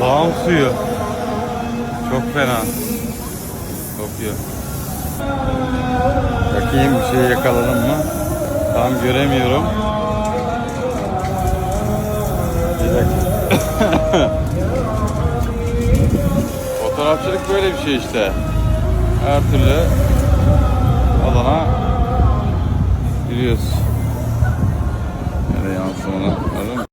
Bağım suyu. Çok fena. Kokuyor. Bakayım bir şey yakaladım mı? Tam göremiyorum. Bir dakika. Fotoğrafçılık böyle bir şey işte. Her türlü alana giriyoruz. Nereye yansımanı? Anladın?